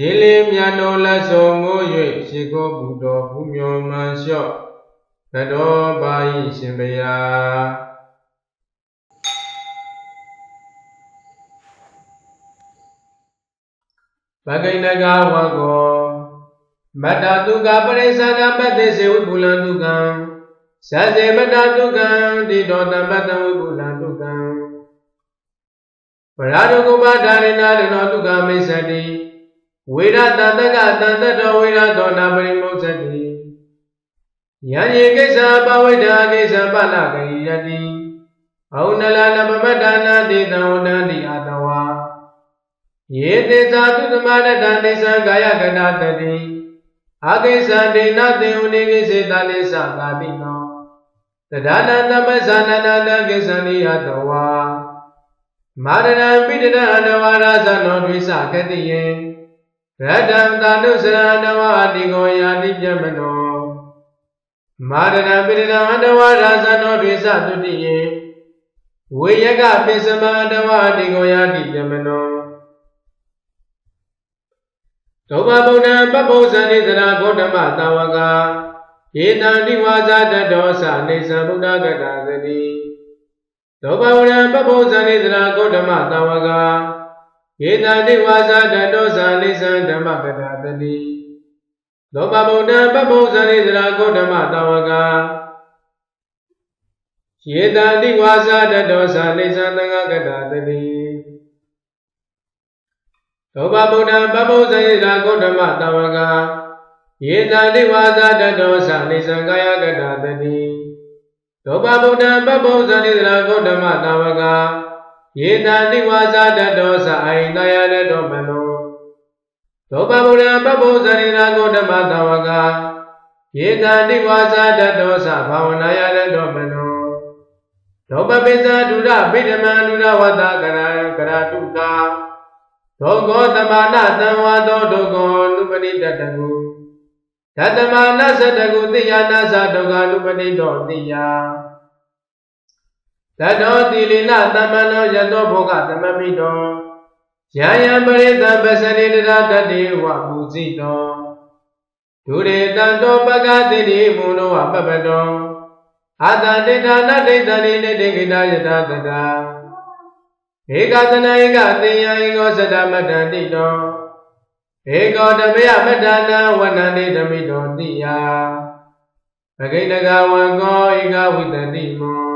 ရေလေမြတ်တော်လက်ဆောင်ငိုး၍ရှိခိုးပူတော်ဘုမျောမှန်လျှော့သတော်ပါ၏ရှင်ဘုရားဘဂိဏကဝကောမတ္တတုကပရိစ္ဆကပတ္တိစေဝိပုလံတုကံသဇေမတ္တတုကံတိတော်တမတ္တဝိပုလံတုကံပရာဒုကုမဒါရိနာရဏောတုကမိစ္ဆတိ ဝေရတတကတန်တတောဝေရသောနာပရိမုစ္ဆတိယံယေကိစ္စပဝိဒာကိစ္စပလကရိယတိဩနလနပမတ္တနာတိတံဝတံတိအတဝါယေတေဇာတုသမရတံနေသံကာယကနာတတိအာကိစ္စဒေနတေဝနေကိစေတလိသကာတိနောတဒါနသမဇာနနာတကိစ္စနိယတဝါမာရဏံပိတရအနဝရဇနောဒွိသကတိယေ ရတံတာနုစရဏဝအတိကိုယာတိပြမနောမာရဏံပိတရအနဝရဇနောဒွိသတုတိယေဝေယကပိစမအနဝအတိကိုယာတိပြမနောဒုဗ္ဗဗုဒ္ဓံပပုဇ္ဇနိသရာဂௌတမသာဝကယေတံတိဝါဇာတတောသနေသံဗုဒ္ဓဂတသတိဒုဗ္ဗဗုဒ္ဓံပပုဇ္ဇနိသရာဂௌတမသာဝက ယေတံတိဝါဇာတတောသနေသံဓမ္မဂတသတိဒုဗ္ဗဗုဒ္ဓံပပုဇ္ဇနိသရာဂௌတမသာဝကယေတံတိဝါဇာတတောသနေသံသံဃဂတသတိသောဘဗုဒ္ဓံပပုဇ္ဇေရာဂௌတမတဝကယေတတိဝါဇာတတောသနေသံကာယကတတတိသောဘဗုဒ္ဓံပပုဇ္ဇေရာဂௌတမတဝက ယေတတိဝါဇာတတောသအိုင်တယရတောမနောသောဘဗုဒ္ဓံပပုဇ္ဇေရာဂௌတမတဝကယေတတိဝါဇာတတောသဘာဝနာယရတောမနောသောပပိဇာဒုရဗိဓမံဒုရဝတ္တကရကရတုကာဒုက္ခောတမနာတံဝါသောဒုက္ခောနုပနိတတကုဓတမနာသတကုတိယနာသဒုက္ခနုပနိတောတိယ တတောတိလိနသမ္မနောယတောဘောဂသမမိတောယံယံပရိသပစရိတရာတတိဝမူစီတောဒုရေတံတောပကတိတိမူနောဝပပတောအာတတိဋ္ဌာနဒိဋ္ဌာနိနေတိကိတာယတာတတာဧကသနာဧကသေယဧကောသတ္တမတ္တတိတောဧကောတမယမတ္တနာဝနန္တိဓမိတောတိယပဂိတကဝံကောဧကဝိတတိမော